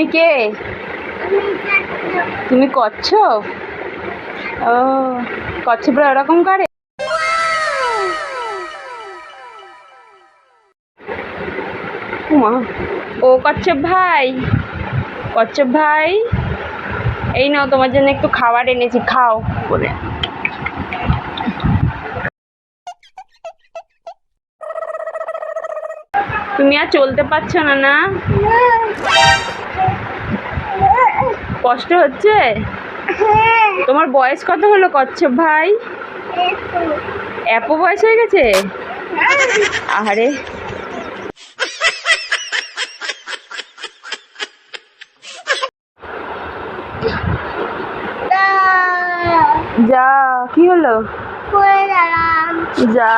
তুমি কে? তুমি কচ্ছপ ও, কচ্ছপরা ওরকম করে? ও কচ্ছপ ভাই কচ্ছপ ভাই, এই নাও তোমার জন্য একটু খাবার এনেছি, খাও। বলে। তুমি আর চলতে পারছ না না? কষ্ট হচ্ছে? তোমার বয়স কত হলো কচ্ছপ ভাই? এত বয়স হয়ে গেছে? আহারে। যা। কি হলো? যা।